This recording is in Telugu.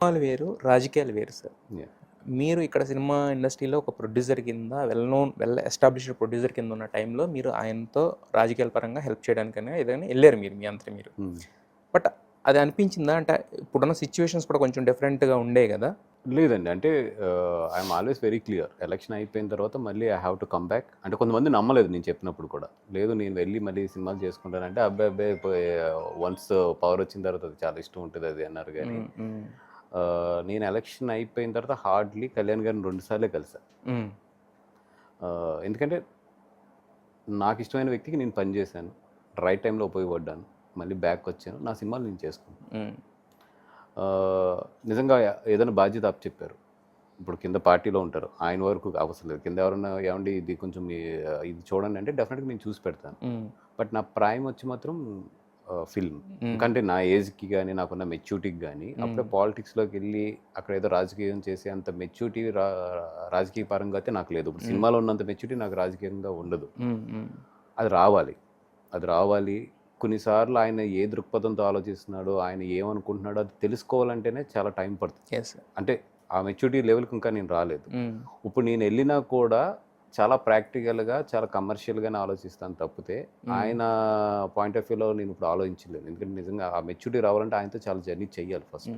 సినిమాలు వేరు రాజకీయాలు వేరు సార్. మీరు ఇక్కడ సినిమా ఇండస్ట్రీలో ఒక ప్రొడ్యూసర్ కింద well known well established producer కింద ఉన్న టైంలో మీరు ఆయనతో రాజకీయాల పరంగా హెల్ప్ చేయడానికైనా ఏదైనా వెళ్ళారు మీరు మీ అంతా మీరు. Hmm. బట్ అది అనిపించిందా? అంటే ఇప్పుడున్న సిచ్యువేషన్స్ కూడా కొంచెం డిఫరెంట్గా ఉండే కదా? లేదండి. అంటే I'm always very clear election అయిపోయిన తర్వాత మళ్ళీ I have to come back అంటే కొంతమంది నమ్మలేదు నేను చెప్పినప్పుడు కూడా. లేదు నేను వెళ్ళి మళ్ళీ సినిమాలు చేసుకుంటానంటే అబ్బాయి అబ్బాయి వన్స్ పవర్ వచ్చిన తర్వాత అది చాలా ఇష్టం ఉంటుంది అది అన్నారు కానీ మ్మ్, ఆ, నేను ఎలక్షన్ అయిపోయిన తర్వాత హార్డ్లీ కళ్యాణ్ గారిని రెండు సార్లే కలిసా. ఎందుకంటే నాకు ఇష్టమైన వ్యక్తికి నేను పనిచేశాను రైట్ టైంలో ఉపయోగపడ్డాను. మళ్ళీ బ్యాక్ వచ్చాను. నా సినిమాలు నేను చేసుకున్నాను నిజంగా ఏదైనా బాధ్యత అప్ చెప్పారు. ఇప్పుడు కింద పార్టీలో ఉంటారు. ఆయన వరకు అవసరం లేదు. కింద ఎవరైనా ఏమండి ఇది కొంచెం ఇది చూడండి అంటే డెఫినెట్గా నేను చూసి పెడతాను. బట్ నా ప్రైమ్ వచ్చి మాత్రం ఫిల్మ్ మ్మ్. ఎందుకంటే నా ఏజ్కి కానీ నాకున్న మెచ్యూరిటీకి కానీ అప్పుడే పాలిటిక్స్లోకి వెళ్ళి అక్కడ ఏదో రాజకీయం చేసే అంత మెచ్యూరిటీ రాజకీయ పరంగా అయితే నాకు లేదు. ఇప్పుడు సినిమాలో ఉన్నంత మెచ్యూరిటీ నాకు రాజకీయంగా ఉండదు. అది రావాలి. అది రావాలి. కొన్నిసార్లు ఆయన ఏ దృక్పథంతో ఆలోచిస్తున్నాడో ఆయన ఏమనుకుంటున్నాడో అది తెలుసుకోవాలంటేనే చాలా టైం పడుతుంది. అంటే ఆ మెచ్యూరిటీ లెవెల్కి ఇంకా నేను రాలేదు. ఇప్పుడు నేను వెళ్ళినా కూడా చాలా ప్రాక్టికల్గా చాలా కమర్షియల్గానే ఆలోచిస్తాను తప్పితే ఆయన పాయింట్ ఆఫ్ వ్యూలో నేను ఇప్పుడు ఆలోచించలేను ఎందుకంటే నిజంగా ఆ మెచ్యూరిటీ రావాలంటే ఆయనతో చాలా జర్నీ చెయ్యాలి ఫస్ట్.